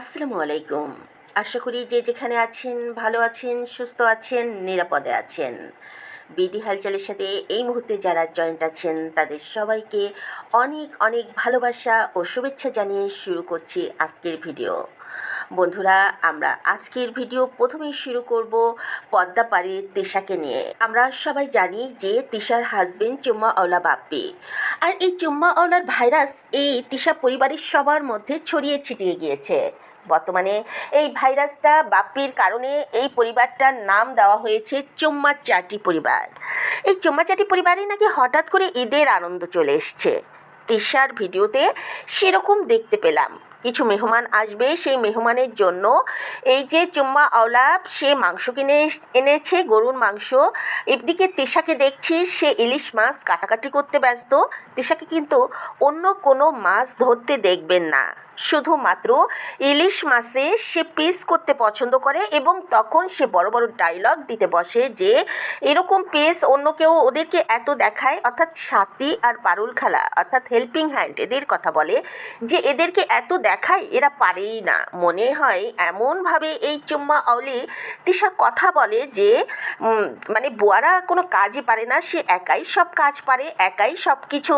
আসসালামু আলাইকুম। আশা করি যে যেখানে আছেন, ভালো আছেন, সুস্থ আছেন, নিরাপদে আছেন। বিডি হালচালের সাথে এই মুহূর্তে যারা জয়েন্ট আছেন, তাদের সবাইকে অনেক অনেক ভালোবাসা ও শুভেচ্ছা জানিয়ে শুরু করছি আজকের ভিডিও। বন্ধুরা, আমরা আজকের ভিডিও প্রথমেই শুরু করব পদ্মাপাড়ের তিশাকে নিয়ে। আমরা সবাই জানি যে তিশার হাজবেন্ড চুম্মা আওলা বাপ্পি। আর এই চুম্মা আওলার ভাইরাস এই তিশা পরিবারের সবার মধ্যে ছড়িয়ে ছিটিয়ে গিয়েছে। বর্তমানে এই ভাইরাসটা বাপ্পির কারণে এই পরিবারটার নাম দেওয়া হয়েছে চাটি পরিবার। এই চাটি পরিবারে নাকি হঠাৎ করে ঈদের আনন্দ চলে এসছে। তিশার ভিডিওতে সেরকম দেখতে পেলাম। কিছু মেহমান আসবে সেই মেহমানের জন্য। এই যে চুম্মা আওলাপ সে মাংস কিনে এনেছে, গরুর মাংস। এদিকে তিশাকে দেখছি, সে ইলিশ মাছ কাটাকাটি করতে ব্যস্ত। তিশাকে কিন্তু অন্য কোনো মাছ ধরতে দেখবেন না। শুধুমাত্র ইলিশ মাছে সে পিস করতে পছন্দ করে এবং তখন সে বড় বড় ডায়লগ দিতে বসে যে, এরকম পিস অন্য কেউ ওদেরকে এত দেখায়? অর্থাৎ সাথী আর পারুল খালা, অর্থাৎ হেল্পিং হ্যান্ড এদের কথা বলে যে, এদেরকে এত দেখায়, এরা পারেই না। মনে হয় এমনভাবে এই চুম্মা আউলি তিশা কথা বলে যে মানে বুয়ারা কোনো কাজই পারে না, সে একাই সব কাজ পারে, একাই সব কিছু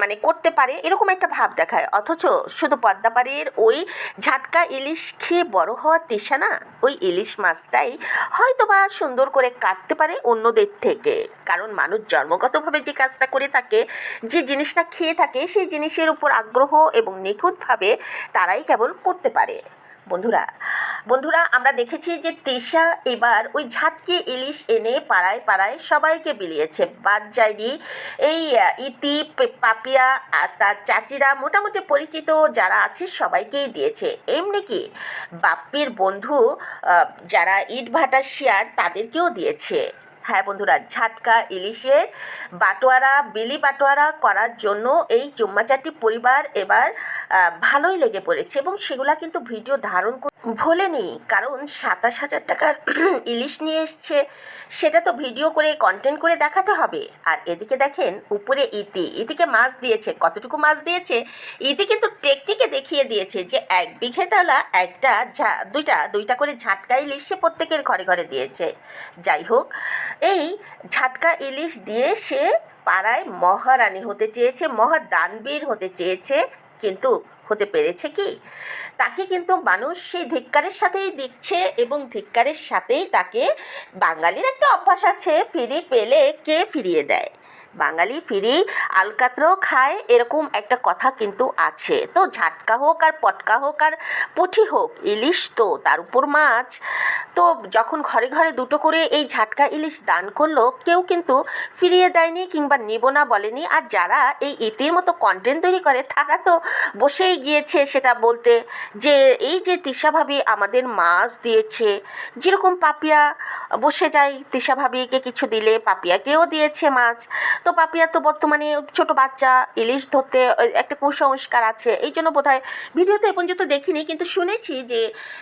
মানে করতে পারে, এরকম একটা ভাব দেখায়। অথচ শুধু পদ্মাপাড়ির ওই ঝাটকা ইলিশ খেয়ে বড় হওয়া তিশা না, ওই ইলিশ মাছটাই হয়তো বা সুন্দর করে কাটতে পারে অন্যদের থেকে। কারণ মানুষ জন্মগতভাবে যে কাজটা করে থাকে, যে জিনিসটা খেয়ে থাকে, সেই জিনিসের উপর আগ্রহ এবং নিখুঁতভাবে তারাই কেবল করতে পারে। বন্ধুরা বন্ধুরা, আমরা দেখেছি যে তেষা এবার ওই ঝাটকে ইলিশ এনে পাড়ায় পাড়ায় সবাইকে বিলিয়েছে। বাদ যায়নি এই ইতি পাপিয়া, আর তার চাচিরা, মোটামুটি পরিচিত যারা আছে সবাইকেই দিয়েছে। এমনি কি বাপ্পির বন্ধু যারা ইট ভাটার শেয়ার তাদেরকেও দিয়েছে। হ্যাঁ বন্ধুরা, ঝাটকা, ইলিশের বাটোয়ারা, বিলি বাটোয়ারা করার জন্য এই চুম্মাচাটি পরিবার এবার ভালোই লেগে পড়েছে এবং সেগুলা কিন্তু ভিডিও ধারণ ভোলেনি। কারণ সাতাশ হাজার টাকার ইলিশ নিয়ে এসছে, সেটা তো ভিডিও করে কন্টেন্ট করে দেখাতে হবে। আর এদিকে দেখেন, উপরে ইতি, ইতিকে মাছ দিয়েছে, কতটুকু মাছ দিয়েছে? ইতি কিন্তু টেকনিকে দেখিয়ে দিয়েছে যে এক বিঘে তালা একটা দুইটা দুইটা করে ঝাটকা ইলিশ সে প্রত্যেকের ঘরে ঘরে দিয়েছে। যাই হোক এই ঝাটকা ইলিশ দিয়ে সে পাড়ায় মহারানী হতে চেয়েছে, মহাদানবীর হতে চেয়েছে, কিন্তু হতে পেরেছে কি? তাকে কিন্তু মানুষ সেই ধিক্কারের সাথেই দিচ্ছে এবং ধিক্কারের সাথেই তাকে বাঙালির একটা অভ্যাস আছে, ফিরি পেলে কে ফিরিয়ে দেয়? বাঙালি ফিরি আলকাতরাও খায়, এরকম একটা কথা কিন্তু আছে। তো ঝাটকা হোক আর পটকা হোক আর পুঁঠি হোক, ইলিশ তো তার উপর মাছ। তো যখন ঘরে ঘরে দুটো করে এই ঝাটকা ইলিশ দান করল, কেউ কিন্তু ফিরিয়ে দেয়নি কিংবা নিব না বলেনি। আর যারা এই ইতির মতো কন্টেন্ট তৈরি করে, তারা তো বসেই গিয়েছে সেটা বলতে যে, এই যে তিশা ভাবি আমাদের মাছ দিয়েছে, যেরকম পাপিয়া বসে যায়, তিশা ভাবিকে কিছু দিলে পাপিয়াকেও দিয়েছে মাছ। তো পাপিয়া তো বর্তমানে ছোট বাচ্চা, ইলিশ ধরতে একটা কুসংস্কার আছে, এই জন্য বোধ হয় ভিডিওতে এ পর্যন্ত দেখিনি, কিন্তু শুনেছি যে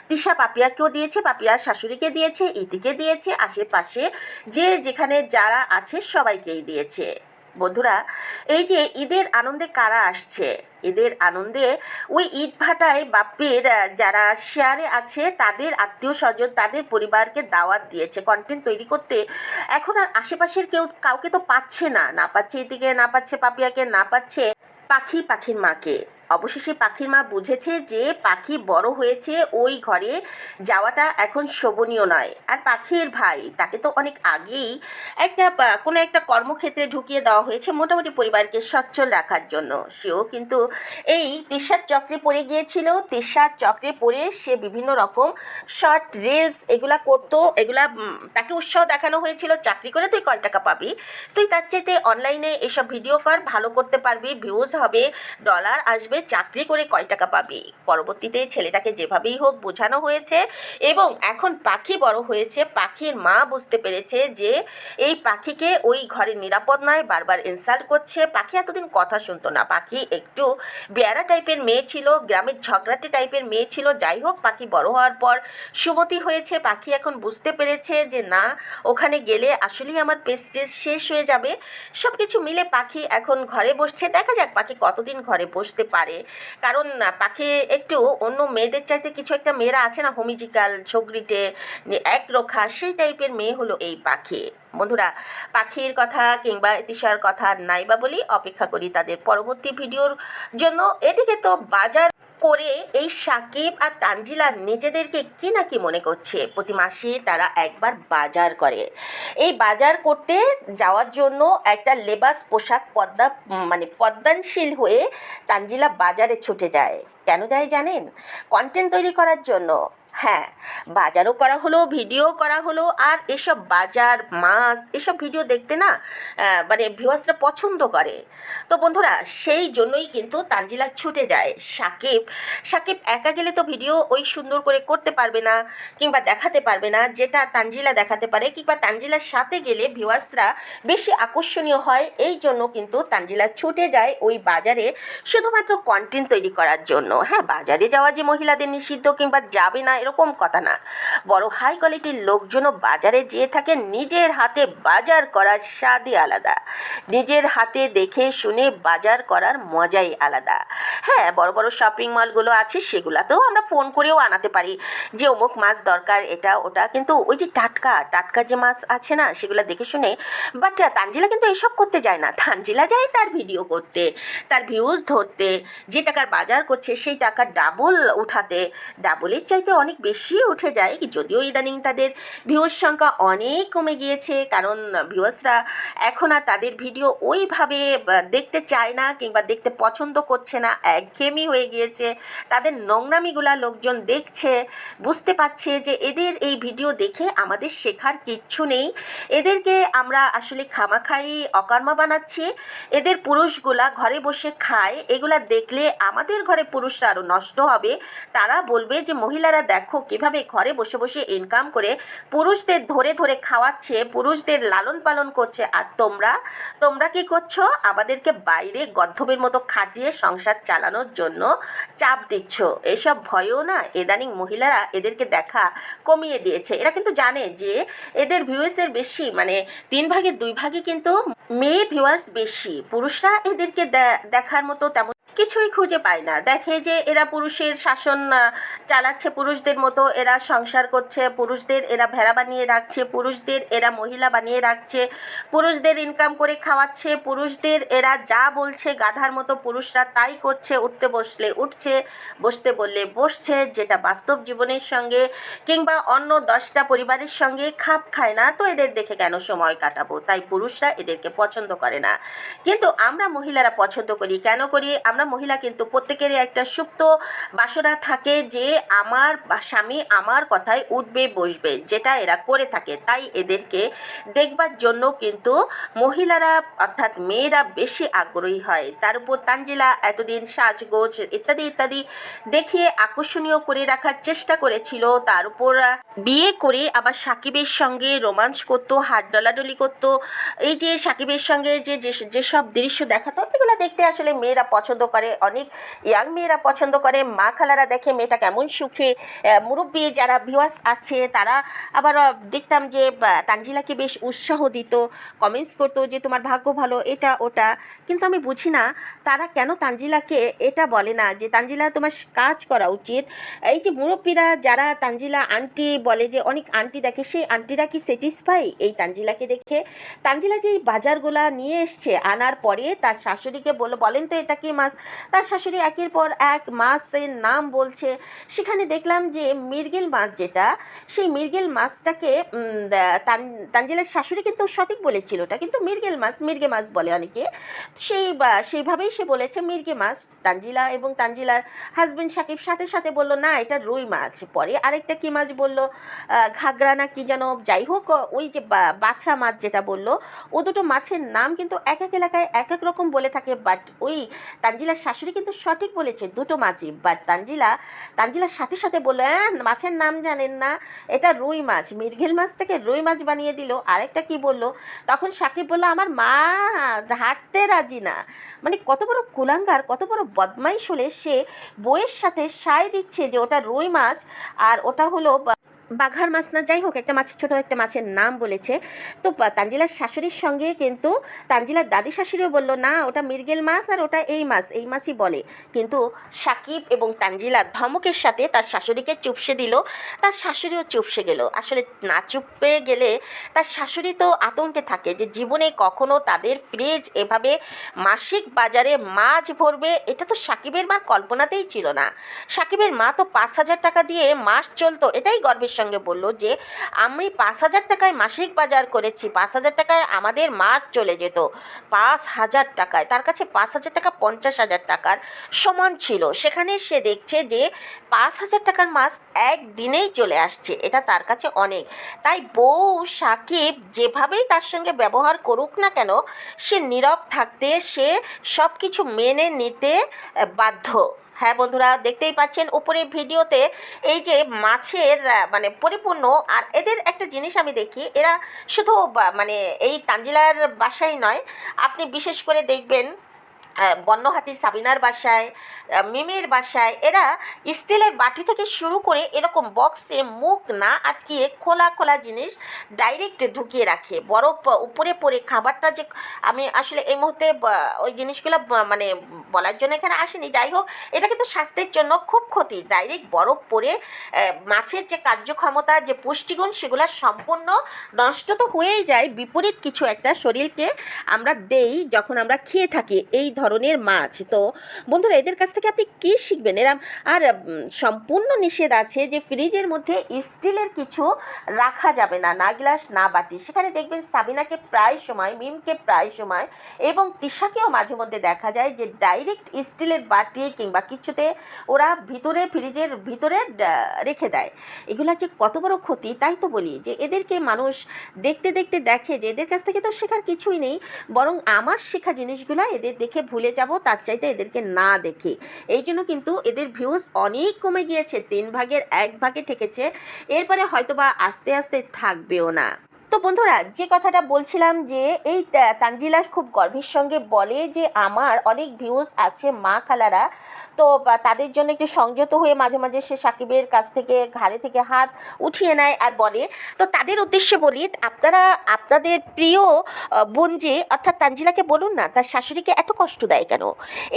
তিশা পাপিয়াকেও দিয়েছে পাপিয়া পাপিয়ার শাশুড়িকে দিয়েছে ইতিকে দিয়েছে আশেপাশে যে যেখানে যারা আছে সবাইকেই দিয়েছে। বন্ধুরা এই যে ঈদের আনন্দে কারা আসছে? ঈদের আনন্দে ওই ঈদ ভাটায় বাপ্পির আহ, যারা শেয়ারে আছে তাদের আত্মীয় স্বজন তাদের পরিবারকে দাওয়াত দিয়েছে কন্টেন্ট তৈরি করতে। এখন আর আশেপাশের কেউ কাউকে তো পাচ্ছে না। না পাচ্ছে এদিকে না পাচ্ছে পাপিয়াকে না পাচ্ছে পাখি পাখির মাকে। অবশেষে পাখির মা বুঝেছে যে পাখি বড় হয়েছে, ওই ঘরে যাওয়াটা এখন শোভনীয় নয়। আর পাখির ভাই, তাকে তো অনেক আগেই একটা কোনো একটা কর্মক্ষেত্রে ঢুকিয়ে দেওয়া হয়েছে মোটামুটি পরিবারকে সচ্ছল রাখার জন্য। সেও কিন্তু এই তিসার চক্রে পড়ে গিয়েছিল। তিসার চক্রে পড়ে সে বিভিন্ন রকম শর্ট রিলস এগুলা করতো, এগুলা তাকে উৎসাহ দেখানো হয়েছিল, চাকরি করে তুই কয় টাকা পাবি? তুই তার চাইতে অনলাইনে এসব ভিডিও কর, ভালো করতে পারবি ভিউজ হবে ডলার আসবে চাকরি করে কয় টাকা পাবি? পরবর্তীতে ছেলেটাকে যেভাবেই হোক বোঝানো হয়েছে এবং এখন পাখি বড় হয়েছে। পাখির মা বুঝতে পেরেছে যে এই পাখিকে ওই ঘরে নিরাপদ নয়, বারবার ইনসাল্ট করছে। পাখি এতদিন কথা শুনতো না। পাখি একটু বেয়ারা টাইপের মেয়ে ছিল, গ্রামের ঝগড়াটে টাইপের মেয়ে ছিল। যাই হোক, পাখি বড় হওয়ার পর সুমতি হয়েছে। পাখি এখন বুঝতে পেরেছে যে না, ওখানে গেলে আসলেই আমার পেস্টেজ শেষ হয়ে যাবে। সব কিছু মিলে পাখি এখন ঘরে বসছে। দেখা যাক পাখি কতদিন ঘরে বসতে পারে। পারে কারণ পাখি একটু অন্য মেয়েদের চাইতে কিছু একটা মেয়েরা আছে না হোমিজিক্যাল ছগরিটে একরোখা, সেই টাইপের মেয়ে হলো এই পাখি। বন্ধুরা, পাখির কথা কিংবা ইতিশার কথা নাই বা বলি, অপেক্ষা করি তাদের পরবর্তী ভিডিওর জন্য। এদিকে তো বাজার করে এই সাকিব আর তানজিলা নিজেদেরকে কি না কি মনে করছে? প্রতি মাসে তারা একবার বাজার করে। এই বাজার করতে যাওয়ার জন্য একটা লেবাস পোশাক পদ্মা মানে পদ্মানশীল হয়ে তানজিলা বাজারে ছুটে যায়। কেন যায় জানেন? কন্টেন্ট তৈরি করার জন্য। হ্যাঁ বাজারও করা হলো, ভিডিও করা হলো, আর এসব বাজার, মাছ, এসব ভিডিও দেখতে না মানে ভিউয়ার্সরা পছন্দ করে। তো বন্ধুরা, সেই জন্যই কিন্তু তানজিলা ছুটে যায়। সাকিব সাকিব একা গেলে তো ভিডিও ওই সুন্দর করে করতে পারবে না, কিংবা দেখাতে পারবে না, যেটা তানজিলা দেখাতে পারে, কিংবা তানজিলার সাথে গেলে ভিউয়ার্সরা বেশি আকর্ষণীয় হয়। এই জন্য কিন্তু তানজিলা ছুটে যায় ওই বাজারে শুধুমাত্র কন্টেন্ট তৈরি করার জন্য। হ্যাঁ বাজারে যাওয়া যে মহিলাদের নিষিদ্ধ কিংবা যাবে না এরকম কথা না। বড় হাই কোয়ালিটির লোকজনও বাজারে যেয়ে থাকে, নিজের হাতে বাজার করার স্বাদই আলাদা। নিজের হাতে দেখে শুনে বাজার করার মজাই আলাদা। হ্যাঁ বড় বড় শপিং মলগুলো আছে, সেগুলাতেও আমরা ফোন করেও আনাতে পারি যে, অমুক মাছ দরকার, এটা, ওটা। কিন্তু ওই যে টাটকা টাটকা যে মাছ আছে না, সেগুলো দেখে শুনে বাট তানজিলা কিন্তু এসব করতে যায় না। তানজিলা যায় তার ভিডিও করতে, তার ভিউজ ধরতে, যে টাকার বাজার করছে, সেই টাকা ডাবল উঠাতে। ডাবলের চাইতে অনেক বেশি উঠে যায়, যদিও ইদানিং তাদের ভিউজ সংখ্যা অনেক কমে গিয়েছে, কারণ ভিউয়ার্সরা এখন আর তাদের ভিডিও ওইভাবে দেখতে চায় না কিংবা দেখতে পছন্দ করছে না, একঘেয়েমি হয়ে গিয়েছে। তাদের নোংরামিগুলা লোকজন দেখছে, বুঝতে পারছে যে এদের এই ভিডিও দেখে আমাদের শেখার কিচ্ছু নেই। এদেরকে আমরা আসলে খামাখাই, অকর্মা বানাচ্ছি। এদের পুরুষগুলা ঘরে বসে খায়, এগুলা দেখলে আমাদের ঘরে পুরুষরা আরও নষ্ট হবে। তারা বলবে যে মহিলারা দেখো কীভাবে ঘরে বসে বসে ইনকাম করে পুরুষদের ধরে ধরে খাওয়াচ্ছে, পুরুষদের লালন পালন করছে। আর তোমরা তোমরা কি করছ? আমাদেরকে বাইরে গদ্ধবের মতো খাটিয়ে সংসার চালানোর জন্য চাপ দিচ্ছ। এসব ভয়ও না? ইদানিং মহিলারা এদেরকে দেখা কমিয়ে দিয়েছে। এরা কিন্তু জানে যে এদের ভিউয়ার্সের বেশি মানে তিন ভাগের দুই ভাগে কিন্তু মেয়ে ভিউয়ার্স বেশি। পুরুষরা এদেরকে দেখার মতো তেমন কিছুই খুঁজে পায় না। দেখে যে এরা পুরুষের শাসন চালাচ্ছে পুরুষদের মতো, এরা সংসার করছে, পুরুষদের এরা ভেড়া বানিয়ে রাখছে, পুরুষদের এরা মহিলা বানিয়ে রাখছে, পুরুষদের ইনকাম করে খাওয়াচ্ছে, পুরুষদের এরা যা বলছে গাধার মতো পুরুষরা তাই করছে, উঠতে বসলে উঠছে, বসতে বললে বসছে, যেটা বাস্তব জীবনের সঙ্গে কিংবা অন্য দশটা পরিবারের সঙ্গে খাপ খায় না, তো এদের দেখে কেন সময় কাটাবো? তাই পুরুষরা এদেরকে পছন্দ করে না। কিন্তু আমরা মহিলারা পছন্দ করি, কেন করি? আমরা মহিলা কিন্তু প্রত্যেকেরই একটা সুপ্ত বাসনা থাকে যে আমার স্বামী আমার কথায় উঠবে, বসবে, যেটা এরা করে থাকে। তাই এদেরকে দেখবার জন্য কিন্তু মহিলারা অর্থাৎ মেয়েরা বেশি আগ্রহী হয়। তার উপর তানজিলা এতদিন সাজগোজ ইত্যাদি ইত্যাদি দেখিয়ে আকর্ষণীয় করে রাখার চেষ্টা করেছিল। তার উপর বিয়ে করে আবার সাকিবের সঙ্গে রোমাঞ্চ করতো, হাত ডলাডলি করতো। এই যে সাকিবের সঙ্গে যে- যেসব দৃশ্য দেখাতো, এগুলো দেখতে আসলে মেয়েরা পছন্দ করে, অনেক ইয়াং মেয়েরা পছন্দ করে। মা খালারা দেখে মেয়েটা কেমন সুখে। মুরব্বি যারা ভিউয়ার্স আসছে তারা আবার দেখতাম যে তানজিলাকে বেশ উৎসাহ দিত কমেন্টস করতো যে, তোমার ভাগ্য ভালো, এটা, ওটা। কিন্তু আমি বুঝি না, তারা কেন তানজিলাকে এটা বলে না যে, তানজিলা, তোমার কাজ করা উচিত। এই যে মুরব্বীরা, যারা তানজিলা আন্টি বলে যে, অনেক আন্টি দেখে, সেই আন্টিরা কি স্যাটিসফাই এই তানজিলাকে দেখে? তানজিলা যে এই বাজারগুলা নিয়ে এসছে, আনার পরে তার শাশুড়িকে বলে, বলেন তো, এটা কি মাছ তার শাশুড়ি একের পর এক মাছের নাম বলছে। সেখানে দেখলাম যে মির্গেল মাছ যেটা, সেই মির্গেল মাছটাকে তানজিলার শাশুড়ি কিন্তু সঠিক বলেছিল ওটা, কিন্তু মির্গেল মাছ মির্গে মাছ বলে অনেকে। সেই সেইভাবেই সে বলেছে মির্গে মাছ। তানজিলা এবং তানজিলার হাজবেন্ড সাকিব সাথে সাথে বলল, না, এটা রুই মাছ। পরে আরেকটা কি মাছ বলল ঘাগরা না কি যেন, যাই হোক, ওই যে বাছা মাছ যেটা বলল, ও দুটো মাছের নাম কিন্তু এক এক এলাকায় এক এক রকম বলে থাকে বাট ওই তানজিলার শাশুড়ি কিন্তু সঠিক বলেছে, দুটো মাছই বাট তানজিলা, তানজিলার সাথে সাথে বলল হ্যাঁ মাছের নাম জানেন না, এটা রুই মাছ। মৃগেল মাছটাকে রুই মাছ বানিয়ে দিল। আরেকটা কি বলল, তখন সাকিব বলল, আমার মা হাঁটতে রাজি না। মানে কত বড় কুলাঙ্গার, কত বড় বদমাইশ হলে সে বইয়ের সাথে সায় দিচ্ছে যে ওটা রুই মাছ, আর ওটা হলো বাঘার মাছ না, যাই হোক, একটা মাছের ছোট একটা মাছের নাম বলেছে। তো তানজিলার শাশুড়ির সঙ্গে কিন্তু তানজিলার দাদি শাশুড়িও বলল, না, ওটা মৃগেল মাছ আর ওটা এই মাছ, এই মাছই বলে। কিন্তু সাকিব এবং তানজিলা ধমকের সাথে তার শাশুড়িকে চুপসে দিল। তার শাশুড়িও চুপসে গেল। আসলে না চুপে গেলে তার শাশুড়ি তো আতঙ্কে থাকে যে জীবনে কখনো তাদের ফ্রিজ এভাবে মাসিক বাজারে মাছ ভরবে, এটা তো সাকিবের মার কল্পনাতেই ছিল না। সাকিবের মা তো পাঁচ হাজার টাকা দিয়ে মাস চলতো, এটাই গর্বের সঙ্গে বলল যে, আমি পাঁচ হাজার টাকায় মাসিক বাজার করেছি। পাঁচ হাজার টাকায় আমাদের মাছ চলে যেত। পাঁচ হাজার টাকায়। তার কাছে পাঁচ হাজার টাকা পঞ্চাশ হাজার টাকার সমান ছিল। সেখানে সে দেখছে যে, পাঁচ হাজার টাকার মাছ একদিনেই চলে আসছে। এটা তার কাছে অনেক। তাই বউ সাকিব যেভাবেই তার সঙ্গে ব্যবহার করুক না কেন, সে নীরব থাকতে সে সব কিছু মেনে নিতে বাধ্য। হ্যাঁ বন্ধুরা, দেখতেই পাচ্ছেন উপরে ভিডিওতে এই যে মাছের মানে পরিপূর্ণ আর এদের একটা জিনিস আমি দেখি, এরা শুধু মানে এই তাঞ্জিলার বাসাই নয়, আপনি বিশেষ করে দেখবেন বন্যহাতি সাবিনার বাসায় মিমির বাসায় এরা স্টিলের বাটি থেকে শুরু করে এরকম বক্সে মুখ না আটকিয়ে খোলা খোলা জিনিস ডাইরেক্ট ঢুকিয়ে রাখে। বরফ উপরে পড়ে খাবারটা যে আমি আসলে এই মুহূর্তে ওই জিনিসগুলো মানে বলার জন্য এখানে আসেনি। যাই হোক এটা কিন্তু স্বাস্থ্যের জন্য খুব ক্ষতি। ডাইরেক্ট বরফ আহ, মাছের যে কার্যক্ষমতা যে পুষ্টিগুণ সেগুলো সম্পূর্ণ নষ্ট তো হয়েই যায়। বিপরীত কিছু একটা শরীরকে আমরা দেই যখন আমরা খেয়ে থাকি। এই ধরনের মাছ। তো বন্ধুরা, এদের কাছ থেকে আপনি কী শিখবেন? এরা, আর সম্পূর্ণ নিষেধ আছে যে ফ্রিজের মধ্যে স্টিলের কিছু রাখা যাবে না না গ্লাস, না বাটি। সেখানে দেখবেন সাবিনাকে প্রায় সময়, মিমকে প্রায় সময় এবং তিশাকেও মাঝে মধ্যে দেখা যায় যে ডাইরেক্ট স্টিলের বাটি কিংবা কিছুতে ওরা ভিতরে, ফ্রিজের ভিতরে রেখে দেয়। এগুলা যে কত বড় ক্ষতি, তাই তো বলি যে এদেরকে মানুষ দেখতে দেখতে দেখে যে এদের কাছ থেকে তো শেখার কিছুই নেই, বরং আমার শেখা জিনিসগুলো এদের দেখে ভুলে যাব, তার চাইতে এদেরকে না দেখে। এই জন্য কিন্তু এদের ভিউজ অনেক কমে গিয়েছে, তিন ভাগের এক ভাগে থেকেছে এরপরে হয়তোবা আস্তে আস্তে থাকবেও না। তো বন্ধুরা, যে কথাটা বলছিলাম যে এই তানজিলা খুব গর্বের সঙ্গে বলে যে আমার অনেক ভিউজ আছে মা খালারা। তো তাদের জন্য একটু সংযত হয়ে মাঝে মাঝে সে সাকিবের কাছ থেকে ঘাড়ে থেকে হাত উঠিয়ে নেয় আর বলে। তো তাদের উদ্দেশ্যে বলি, আপনারা, আপনাদের প্রিয় বোন যে, অর্থাৎ তানজিলাকে বলুন না, তার শাশুড়িকে এত কষ্ট দেয় কেন?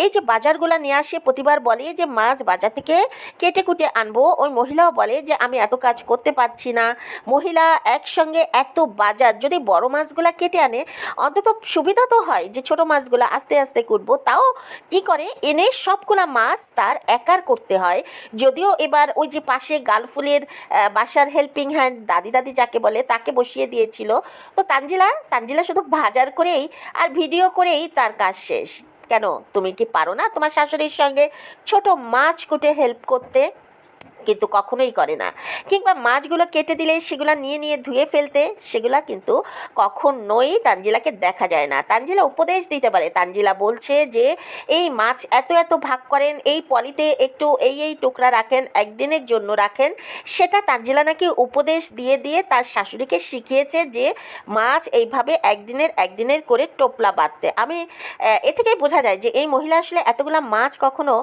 এই যে বাজারগুলো নিয়ে আসে, প্রতিবার বলে যে, মাছ বাজার থেকে কেটে কুটে আনব। ওই মহিলাও বলে যে, আমি এত কাজ করতে পারছি না। মহিলা একসঙ্গে এত বাজার যদি বড় মাছগুলো কেটে আনে, অন্তত সুবিধা তো হয় যে ছোট মাছগুলো আস্তে আস্তে কুটবো। তাও কি করে? এনে সবগুলা মাছ তার একার করতে হয়। যদিও এবার ওই যে পাশে গালফুলের বাসার হেল্পিং হ্যান্ড দাদি দাদি যাকে বলে তাকে বসিয়ে দিয়েছিল। তো তানজিলা তানজিলা শুধু বাজার করেই আর ভিডিও করেই তার কাজ শেষ। কেন, তুমি কি পারো না তোমার শাশুড়ির সঙ্গে ছোট মাছ কুটে হেল্প করতে? কিন্তু কখনোই করে না। কিংবা মাছগুলো কেটে দিলে সেগুলো নিয়ে নিয়ে ধুয়ে ফেলতে সেগুলা কিন্তু কখনোই তানজিলাকে দেখা যায় না। তানজিলা উপদেশ দিতে পারে। তানজিলা বলছে যে, এই মাছ এত এত ভাগ করেন, এই পলিতে একটু এই এই টুকরা রাখেন, একদিনের জন্য রাখেন। সেটা তানজিলা নাকি উপদেশ দিয়ে দিয়ে তার শাশুড়িকে শিখিয়েছে যে, মাছ এইভাবে একদিনের একদিনের করে টোপলা বাঁধতে। আমি, এ থেকেই বোঝা যায় যে, এই মহিলা আসলে এতগুলা মাছ কখনো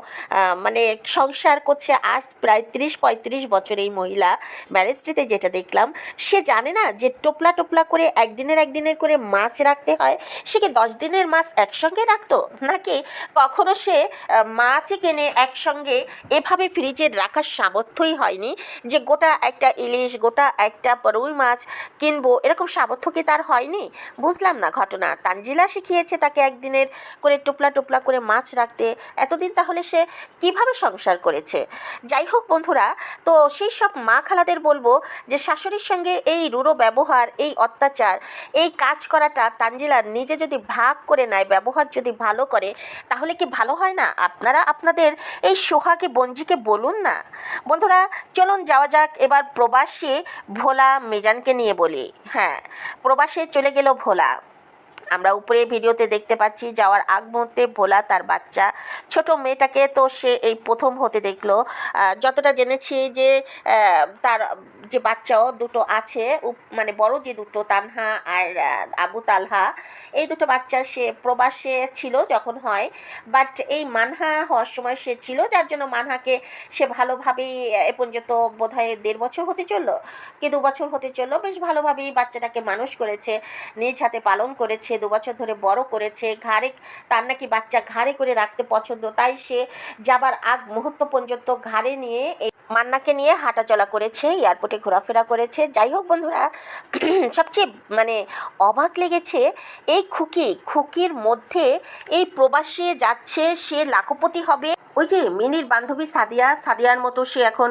মানে সংসার করছে আজ প্রায় তিরিশ পঁয়ত্রিশ বছর এই মহিলা ম্যারেজটিতে যেটা দেখলাম, সে জানে না যে টোপলা টোপলা করে একদিনের একদিনের করে মাছ রাখতে হয়। সে কি দশ দিনের মাছ একসঙ্গে রাখতো? নাকি কখনো সে মাছ কিনে একসঙ্গে এভাবে ফ্রিজে রাখার সামর্থ্যই হয়নি যে গোটা একটা ইলিশ, গোটা একটা রুই মাছ কিনবো, এরকম সামর্থ্য কি তার হয়নি? বুঝলাম না ঘটনা। তানজিলা শিখিয়েছে তাকে একদিনের করে টোপলা টোপলা করে মাছ রাখতে। এতদিন তাহলে সে কীভাবে সংসার করেছে? যাই হোক বন্ধুরা তো সেই সব মা খালাদের বলব যে শাশুড়ির সঙ্গে এই রুড়ো ব্যবহার, এই অত্যাচার, এই কাজ করাটা তানজিলা নিজে যদি ভাগ করে নেয়, ব্যবহার যদি ভালো করে, তাহলে কি ভালো হয় না? আপনারা আপনাদের এই সোহাকে বঞ্জিকে বলুন না। বন্ধুরা, চলুন যাওয়া যাক এবার প্রবাসী ভোলা মেজানকে নিয়ে বলি। হ্যাঁ প্রবাসে চলে গেল ভোলা। আমরা উপরে ভিডিওতে দেখতে পাচ্ছি, যাওয়ার আগ মুহূর্তে ভোলা তার বাচ্চা, ছোট মেয়েটাকে তো সে এই প্রথম হতে দেখল। যতটা জেনেছি যে তার যে বাচ্চাও দুটো আছে মানে বড় যে দুটো, তানহা আর আবু তালহা, এই দুটো বাচ্চা সে প্রবাসে ছিল যখন হয় বাট এই মানহা হওয়ার সময় সে ছিল, যার জন্য মানহাকে সে ভালোভাবেই এ পর্যন্ত বোধ হয় দেড় বছর হতে চলল, কি দু বছর হতে চলল, বেশ ভালোভাবেই বাচ্চাটাকে মানুষ করেছে, নিজ হাতে পালন করেছে। দু বছর ধরে বড় করেছে, ঘাড়ে, তার নাকি বাচ্চা ঘাড়ে করে রাখতে পছন্দ, তাই সে যাবার আগ মুহূর্ত পর্যন্ত ঘাড়ে নিয়ে এই মান্নাকে নিয়ে হাঁটাচলা করেছে, এয়ারপোর্টে ঘোরাফেরা করেছে। যাই হোক বন্ধুরা, সবচেয়ে মানে অবাক লেগেছে এই খুকি, খুকির মধ্যে এই প্রবাসে যাচ্ছে, সে লাখপতি হবে। ওই যে মিনির বান্ধবী সাদিয়া, সাদিয়ার মতো সে এখন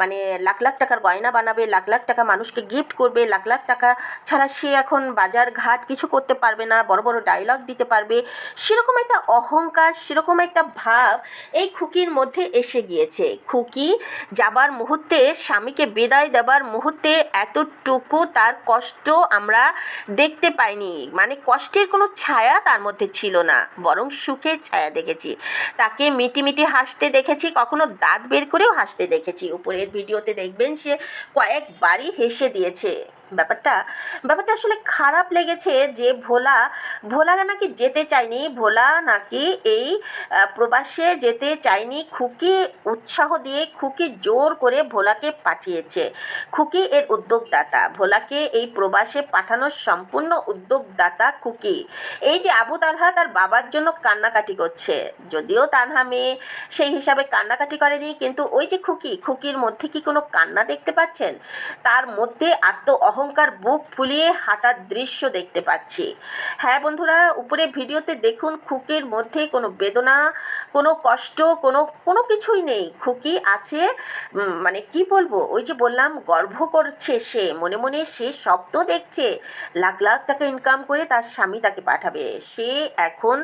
মানে লাখ লাখ টাকার গয়না বানাবে, লাখ লাখ টাকা মানুষকে গিফট করবে, লাখ লাখ টাকা ছাড়া সে এখন বাজার ঘাট কিছু করতে পারবে না, বড় বড় ডায়লগ দিতে পারবে। সেরকম একটা অহংকার, সেরকম একটা ভাব এই খুকির মধ্যে এসে গিয়েছে। খুকি যাবার মুহূর্তে, স্বামীকে বিদায় দেবার মুহূর্তে এতটুকু তার কষ্ট আমরা দেখতে পাইনি। মানে কষ্টের কোনো ছায়া তার মধ্যে ছিল না, বরং সুখের ছায়া দেখেছি। তাকে মিটি মিটি হাসতে দেখেছি, কখনো দাঁত বের করেও হাসতে দেখেছি। উপরের ভিডিওতে দেখবেন সে কয়েকবারই হেসে দিয়েছে। ব্যাপারটা ব্যাপারটা আসলে খারাপ লেগেছে যে ভোলা ভোলা নাকি যেতে চায়নি, ভোলা নাকি এই প্রবাসে যেতে চায়নি, খুকি উৎসাহ দিয়ে, খুকি জোর করে ভোলাকে পাঠিয়েছে। খুকি এর উদ্যোগদাতা, ভোলাকে এই প্রবাসে পাঠানোর সম্পূর্ণ উদ্যোগদাতা খুকি। এই যে আবু তালহা তার বাবার জন্য কান্নাকাটি করছে, যদিও তানহা মেয়ে সেই হিসাবে কান্নাকাটি করেনি, কিন্তু ওই যে খুকি, খুকির মধ্যে কি কোনো কান্না দেখতে পাচ্ছেন? তার মধ্যে আত্ম অহংকার বুক ফুলিয়ে হাঁটার দৃশ্য দেখতে পাচ্ছি। হ্যাঁ বন্ধুরা উপরে ভিডিওতে দেখুন খুকির মধ্যে কোনো বেদনা, কোনো কষ্ট, কোনো কোনো কিছুই নেই। খুকি আছে মানে কি বলব? ওই যে বললাম গর্ব করছে সে, মনে মনে সে স্বপ্ন দেখছে। লাখ লাখ টাকা ইনকাম করে তার স্বামী তাকে পাঠাবে। সে এখন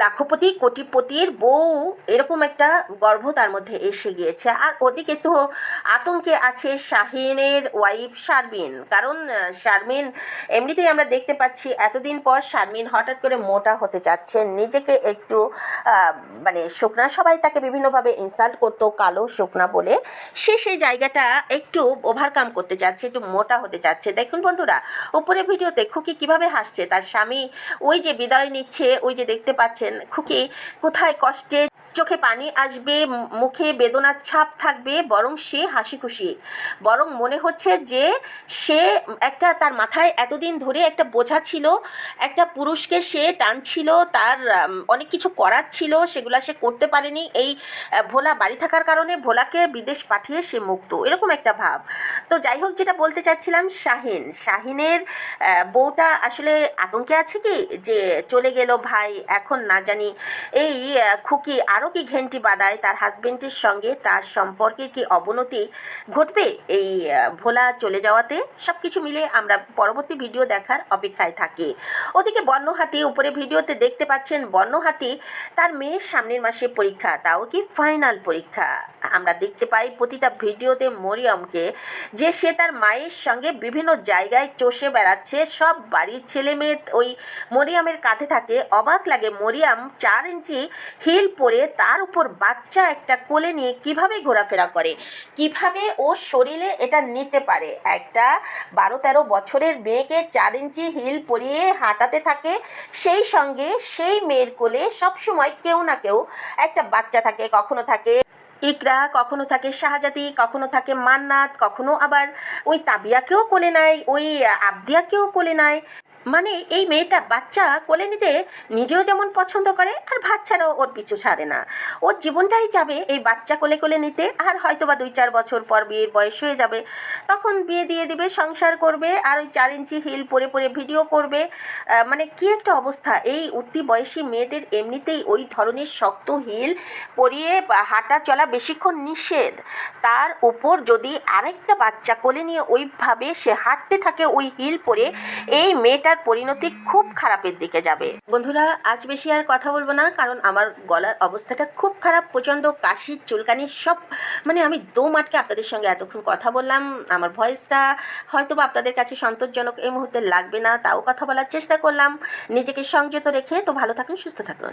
লাখপতি, কোটিপতির বউ, এরকম একটা গর্ভ তার মধ্যে এসে গিয়েছে। আর ওদিকে তো আতঙ্কে আছে শাহিনের ওয়াইফ শারমিন। কারণ আহ, শারমিন এমনিতেই আমরা দেখতে পাচ্ছি এতদিন পর শারমিন হঠাৎ করে মোটা হতে চাচ্ছেন নিজেকে একটু মানে শুকনা সবাই তাকে বিভিন্নভাবে ইনসাল্ট করতো কালো শুকনা বলে। সে সেই জায়গাটা একটু ওভারকাম করতে চাচ্ছে একটু মোটা হতে চাচ্ছে। দেখুন বন্ধুরা উপরে ভিডিওতে খুকি কীভাবে হাসছে? তার স্বামী ওই যে বিদায় নিচ্ছে ওই যে দেখতে পাচ্ছেন খুকি কোথায় কষ্টে চোখে পানি আসবে মুখে বেদনার ছাপ থাকবে, বরং সে হাসি খুশি। বরং মনে হচ্ছে যে সে একটা, তার মাথায় এতদিন ধরে একটা বোঝা ছিল, একটা পুরুষকে সে টানছিল, তার অনেক কিছু করার ছিল, সেগুলো সে করতে পারেনি। এই ভোলা বাড়ি থাকার কারণে ভোলাকে বিদেশ পাঠিয়ে সে মুক্ত, এরকম একটা ভাব। তো যাই হোক, যেটা বলতে চাচ্ছিলাম, শাহিন। শাহিনের বউটা আসলে আতঙ্কে আছে কি? যে চলে গেল ভাই, এখন না জানি, এই খুকি আরও কি ঘেন্টি বাদায় তার হাজবেন্ডের সঙ্গে তার সম্পর্কের কি অবনতি ঘটবে এই ভোলা চলে যাওয়াতে? সব কিছু মিলে আমরা পরবর্তী ভিডিও দেখার অপেক্ষায় থাকি। ওদিকে বর্ণহাতি উপরে ভিডিওতে দেখতে পাচ্ছেন বর্ণহাতি তার মেয়ের সামনের মাসে পরীক্ষা, তাও কি ফাইনাল পরীক্ষা? আমরা দেখতে পাই প্রতিটা ভিডিওতে মরিয়মকে, যে সে তার মায়ের সঙ্গে বিভিন্ন জায়গায় চষে বেড়াচ্ছে, সব বাড়ির ছেলে মেয়ে ওই মরিয়মের কাঁধে থাকে। অবাক লাগে, মরিয়াম চার ইঞ্চি হিল পরে তার উপর বাচ্চা একটা কোলে নিয়ে কীভাবে ঘোরাফেরা করে? কীভাবে ও শরীরে এটা নিতে পারে? একটা বারো তেরো বছরের মেয়েকে চার ইঞ্চি হিল পরিয়ে হাঁটাতে থাকে, সেই সঙ্গে সেই মেয়ের কোলে সবসময় কেউ না কেউ একটা বাচ্চা থাকে, কখনো থাকে ইকরা, কখনো থাকে শাহজাদি, কখনো থাকে মান্নাত, কখনো আবার ওই তাবিয়াকেও কোলে নেয়, ওই আবদিয়াকেও কোলে নেয়। মানে এই মেয়েটা বাচ্চা কোলে নিতে নিজেও যেমন পছন্দ করে, আর বাচ্চারাও ওর পিছু সারে না। ওর জীবনটাই যাবে এই বাচ্চা কোলে কোলে নিতে, আর হয়তো বা দুই চার বছর পর বিয়ের বয়স হয়ে যাবে। তখন বিয়ে দিয়ে দিবে, সংসার করবে, আর ওই চার ইঞ্চি হিল পরে পরে ভিডিও করবে। মানে কি একটা অবস্থা। এই উঠতি বয়সী মেয়েদের এমনিতেই ওই ধরনের শক্ত হিল পরিয়ে হাঁটা চলা বেশিক্ষণ নিষেধ। তার উপর যদি আরেকটা বাচ্চা কোলে নিয়ে ওইভাবে সে হাঁটতে থাকে ওই হিল পরে, এই মেয়েটা এটার পরিণতি খুব খারাপের দিকে যাবে। বন্ধুরা, আজ বেশি আর কথা বলব না, কারণ আমার গলার অবস্থাটা খুব খারাপ প্রচণ্ড কাশি, চুলকানি, সব মানে আমি দম আটকে আপনাদের সঙ্গে এতক্ষণ কথা বললাম। আমার ভয়েসটা হয়তো বা আপনাদের কাছে সন্তোষজনক এই মুহূর্তে লাগবে না, তাও কথা বলার চেষ্টা করলাম। নিজেকে সংযত রেখে তো ভালো থাকুন, সুস্থ থাকুন।